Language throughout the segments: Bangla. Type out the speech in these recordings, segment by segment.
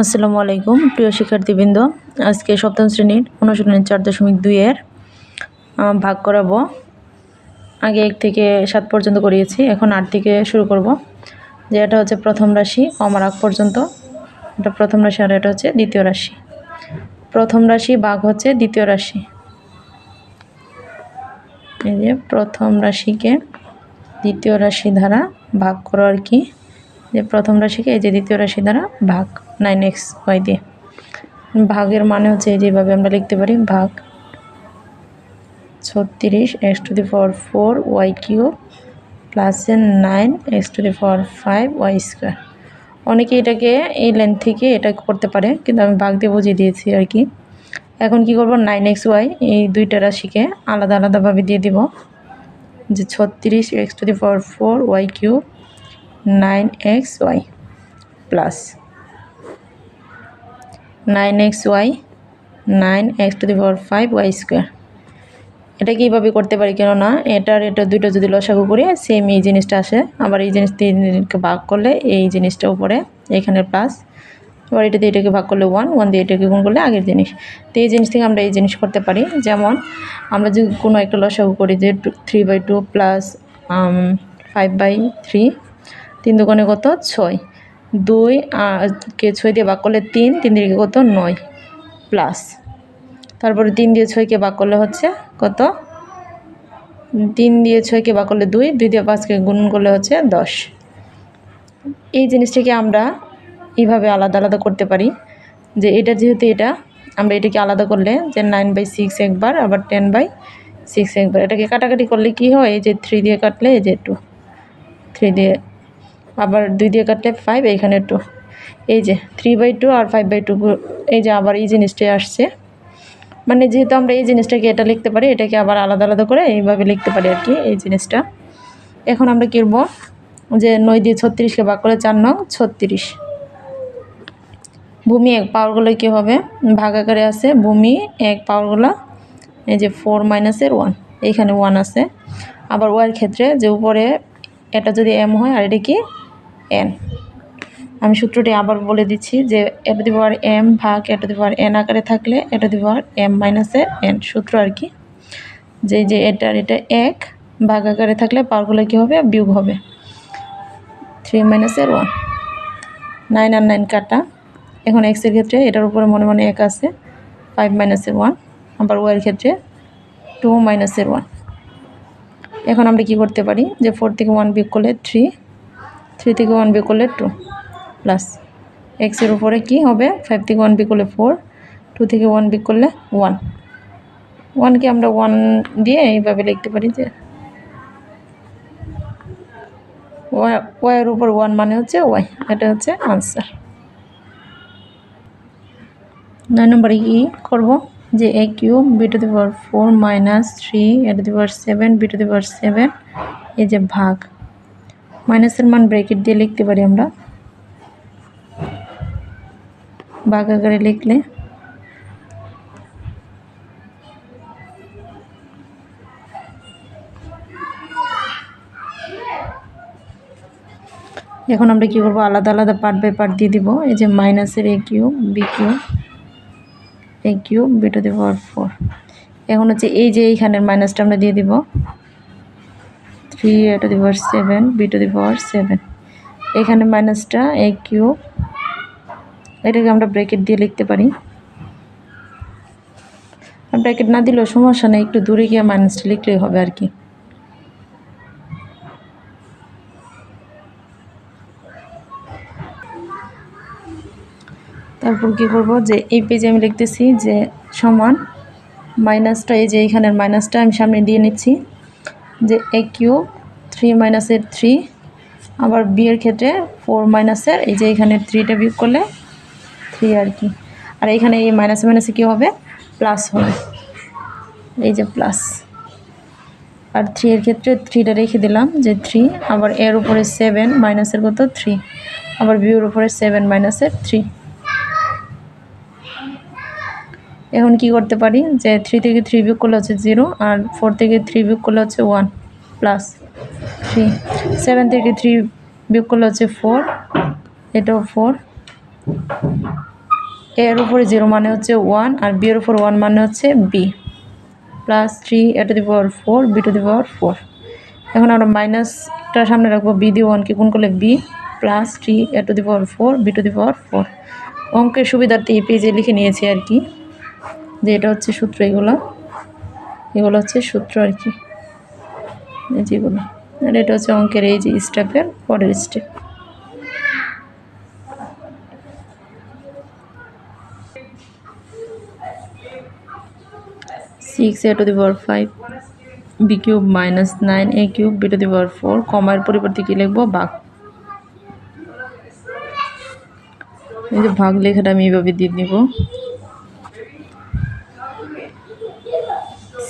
আসসালামু আলাইকুম, প্রিয় শিক্ষার্থীবৃন্দ। আজকে সপ্তম শ্রেণির অনুশীলনের চার দশমিক দুইয়ের ভাগ করাবো। আগে এক থেকে সাত পর্যন্ত করিয়েছি, এখন আট থেকে শুরু করব। যে এটা হচ্ছে প্রথম রাশি আমার আগ পর্যন্ত। এটা প্রথম রাশি আর এটা হচ্ছে দ্বিতীয় রাশি। প্রথম রাশি ভাগ হচ্ছে দ্বিতীয় রাশি। এই যে প্রথম রাশিকে দ্বিতীয় রাশি দ্বারা ভাগ করো আর কি? যে প্রথম রাশিকে, এই যে দ্বিতীয় রাশি দ্বারা ভাগ নাইন এক্স ওয়াই দিয়ে। ভাগের মানে হচ্ছে এই যেভাবে আমরা লিখতে পারি, ভাগ ছত্রিশ x to the power four y cube plus nine x to the power five y square অনেকে এটাকে এই লেন্থ থেকে এটা করতে পারে, কিন্তু আমি ভাগ দিয়ে বুঝিয়ে দিয়েছি আর কি। এখন কি করব? নাইন এক্স ওয়াই এই দুইটা রাশিকে আলাদা আলাদাভাবে দিয়ে দিব। যে ছত্রিশ x to the power four y cube nine x y plus nine x y nine x to the power five y square এটা কীভাবে করতে পারি কেননা, এটার এটা দুটো যদি লসাগু করি সেম এই জিনিসটা আসে। আবার এই জিনিস তিনকে ভাগ করলে এই জিনিসটা উপরে, এখানে প্লাস আবার এটা দিয়ে এটাকে ভাগ করলে ওয়ান ওয়ান দিয়ে এটাকে গুণ করলে আগের জিনিস। তো এই জিনিস থেকে আমরা এই জিনিস করতে পারি। যেমন, আমরা যদি কোনো একটা লসাগু করি, যে three by two plus five by three তিন দোকানে কত? ছয়। দুই কে, ছয় দিয়ে বাক করলে তিন তিন দিয়ে কত? নয় প্লাস তারপরে তিন দিয়ে ছয়কে বাক করলে হচ্ছে কত? তিন দিয়ে ছয়কে বাক করলে দুই দুই দিয়ে পাঁচকে গুণ করলে হচ্ছে দশ। এই জিনিসটাকে আমরা এইভাবে আলাদা আলাদা করতে পারি যে এটা যেহেতু এটা, আমরা এটাকে আলাদা করলে যে নাইন বাই সিক্স একবার, আবার টেন বাই সিক্স একবার। এটাকে কাটাকাটি করলে কি হয়? এই যে থ্রি দিয়ে কাটলে এই যে টু থ্রি দিয়ে আবার দুই দিয়ে কাটলে ফাইভ এইখানে টু এই যে থ্রি বাই টু আর ফাইভ বাই টু এই যে আবার এই জিনিসটাই আসছে। মানে যেহেতু আমরা এই জিনিসটাকে এটা লিখতে পারি, এটাকে আবার আলাদা আলাদা করে এইভাবে লিখতে পারি আর কি এই জিনিসটা। এখন আমরা কিনব যে নয় দিয়ে ছত্রিশকে ভাগ করে চার নং ছত্রিশ। ভূমি এক পাওয়ারগুলো কী হবে? ভাগ আকারে আছে, ভূমি এক পাওয়ারগুলো এই যে ফোর মাইনাসের ওয়ান এইখানে ওয়ান আছে। আবার ওয়ার ক্ষেত্রে যে উপরে এটা যদি এম হয়, আর এটা কি? এন। আমি সূত্রটি আবার বলে দিচ্ছি যে এটা দি পাওয়ার এম ভাগ এটা দি পাওয়ার এন আকারে থাকলে এটা দি পাওয়ার এম মাইনাসের এন। সূত্র আর কি। যে যে এটার এটা এক ভাগ আকারে থাকলে পাওয়ারগুলো কী হবে? বিয়োগ হবে। থ্রি মাইনাসের ওয়ান। নাইন আর নাইন কাটা। এখন এক্সের ক্ষেত্রে এটার উপরে মনে মনে এক আছে। ফাইভ মাইনাসের ওয়ান। আবার ওয়াইয়ের ক্ষেত্রে টু মাইনাসের ওয়ান। এখন আমরা কি করতে পারি? যে ফোর থেকে ওয়ান বিয়োগ করলে থ্রি থ্রি থেকে ওয়ান বিয়োগ করলে টু প্লাস এক্সের উপরে কি হবে? ফাইভ থেকে ওয়ান বিয়োগ করলে ফোর টু থেকে ওয়ান বিয়োগ করলে ওয়ান ওয়ানকে আমরা ওয়ান দিয়ে এইভাবে লিখতে পারি যে ওয়াইয়ের উপর ওয়ান মানে হচ্ছে ওয়াই এটা হচ্ছে আনসার নয় নম্বরে কি করব? যে a cube b to the power four minus three a to the power seven b to the power seven এই যে ভাগ। মাইনাসের মান ব্র্যাকেট দিয়ে লিখতে পারি আমরা। আকারে লিখলে এখন আমরা কি করব? আলাদা আলাদা পার্ট বাই পার্ট দিয়ে দিব। এই যে মাইনাসের a cube b cube a cube b to the power four এখন হচ্ছে এই যে এইখানের মাইনাসটা আমরা দিয়ে দিব। Three a to the power seven b to the power seven এখানে মাইনাসটা এ কিউব। এটাকে আমরা ব্র্যাকেট দিয়ে লিখতে পারি। ব্র্যাকেট না দিলেও সমস্যা নেই, একটু দূরে গিয়ে মাইনাসটা লিখলেই হবে আর কি। তারপর কি করব যে, এই পেজে আমি লিখতেছি যে সমান, মাইনাসটা এই যে এইখানের মাইনাসটা আমি সামনে দিয়ে নিচ্ছি। যে এ কিউ থ্রি মাইনাসের থ্রি আবার বি এর ক্ষেত্রে ফোর মাইনাসের এই যে এখানে থ্রিটা বিয়োগ করলে থ্রি আর কি। আর এখানে এই মাইনাসে মাইনাসে কী হবে? প্লাস হবে। এই যে প্লাস আর থ্রি এর ক্ষেত্রে থ্রিটা রেখে দিলাম যে থ্রি আবার এর উপরে সেভেন মাইনাসের কত থ্রি আবার বিউর উপরে সেভেন মাইনাসের থ্রি এখন কি করতে পারি? যে থ্রি থেকে থ্রি বিয়োগ করলে হচ্ছে জিরো আর ফোর থেকে থ্রি বিয়োগ করলে হচ্ছে ওয়ান প্লাস থ্রি সেভেন থেকে থ্রি বিয়োগ করলে হচ্ছে ফোর এটাও ফোর এর উপরে জিরো মানে হচ্ছে ওয়ান আর বি এর উপর ওয়ান মানে হচ্ছে b plus three a to the power four b to the power four এখন আমরা মাইনাসটা সামনে রাখব বি দিয়ে ওয়ানকে গুণ করলে b plus three a to the power four b to the power four অঙ্কের সুবিধার্থে এই পেজে লিখে নিয়েছি আর কি। যে এটা হচ্ছে সূত্র এগুলো। এগুলো হচ্ছে সূত্র আর কি। যেগুলো আর এটা হচ্ছে অঙ্কের এই যে স্টেপের পরের step. Six a to the power five b cube minus nine a cube b to the power four কমার পরিবর্তে কী লিখব? ভাগ। এই যে ভাগ লেখাটা আমি এইভাবে দিয়ে দিব।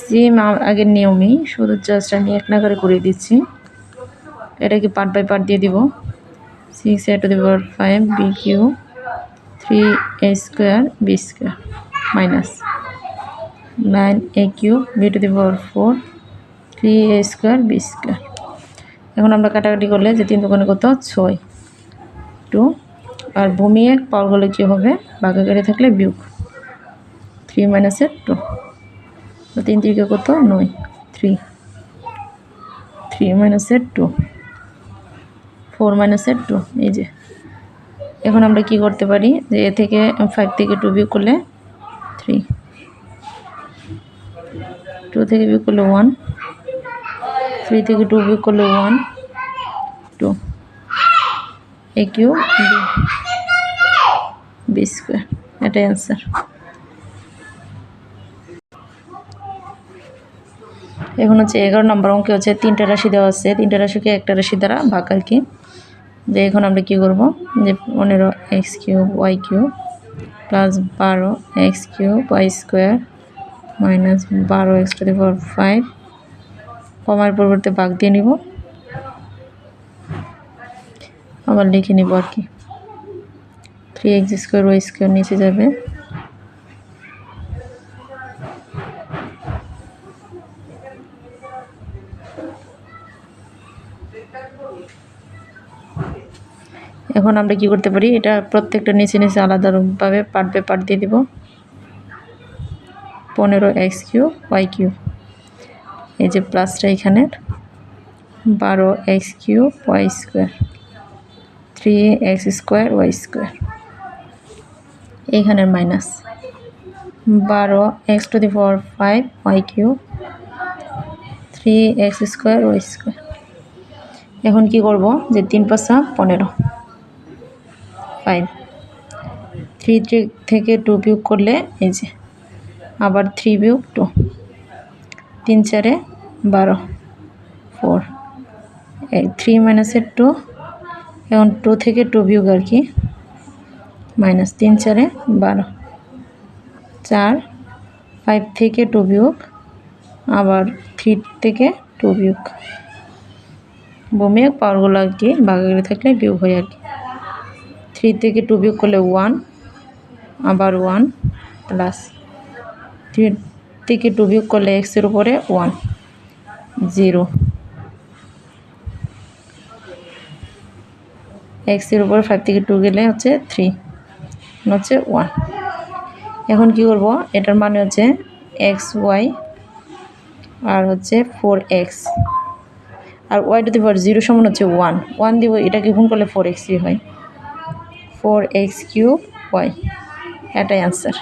সেম আগের নিয়মই শুধু জাস্ট আমি এক নাগারে করে দিচ্ছি। এটাকে পার্ট বাই পার্ট দিয়ে দিব। Six a to the power five b cube three a square b square minus nine a cube b to the power four three a square b square এখন আমরা কাটাকাটি করলে যে তিন দোকানে কত? ছয়। টু আর ভূমি এক, পাওয়ার করলে কী হবে? বাঘাকারে থাকলে বিয়োগ। থ্রি মাইনাসের টু তো তিন তিরিকে কত? নয়। থ্রি। থ্রি মাইনাসের টু। ফোর মাইনাসের টু। এই যে। এখন আমরা কি করতে পারি? যে এ থেকে ফাইভ থেকে টু বিয়োগ করলে থ্রি টু থেকে বিয়োগ করলে ওয়ান থ্রি থেকে টু বিয়োগ করলে one two a cube b square এটাই অ্যান্সার এখন হচ্ছে এগারো নম্বর অঙ্কে হচ্ছে তিনটা রাশি দেওয়া আছে। তিনটা রাশিকে একটা রাশি দ্বারা ভাগ আর কি। যে এখন আমরা কী করব? যে পনেরো x cube, y cube plus বারো x cube, y square minus বারো x to the power five কমার পরিবর্তে ভাগ দিয়ে নিব। আবার লিখে নিব আর কি। Three x square, y square নিচে যাবে। এখন আমরা কি করতে পারি? এটা প্রত্যেকটা নিচে নিচে আলাদাভাবে পার্ট বাই পার্ট দিয়ে দিব। পনেরো এক্স কিউ ওয়াই কিউ এই যে প্লাসটা এখানের বারো x cube y square. Three x square, y square. এইখানের মাইনাস। বারো x to the power five, y cube three x square, y square. এখন কি করব? যে তিন পাঁচা পনেরো। ফাইভ থ্রি থ্রি থেকে টু বিয়োগ করলে এই যে, আবার থ্রি বিয়োগ টু তিন চারে বারো। ফোর এই থ্রি মাইনাসের টু এখন টু থেকে টু বিয়োগ আর কি। মাইনাস তিন চারে বারো। চার ফাইভ থেকে টু বিয়োগ, আবার থ্রি থেকে টু বিয়োগ। বমিয়ে পাওয়ারগুলো আর কি বাগাগড়ি থাকলে বিয়োগ হয় আর কি। থ্রি থেকে টু বিয়োগ করলে ওয়ান আবার ওয়ান প্লাস থ্রি থেকে টু বিয়োগ করলে এক্সের উপরে ওয়ান জিরো এক্সের উপরে ফাইভ থেকে টু গেলে হচ্ছে থ্রি হচ্ছে ওয়ান এখন কি করব? এটার মানে হচ্ছে এক্স ওয়াই আর হচ্ছে four x R y to the power zero সমান হচ্ছে ওয়ান ওয়ান দিব এটাকে গুণ করলে ফোর এক্স এক্সই হয়। ফোর এক্স কিউব ওয়াই এটাই অ্যান্সার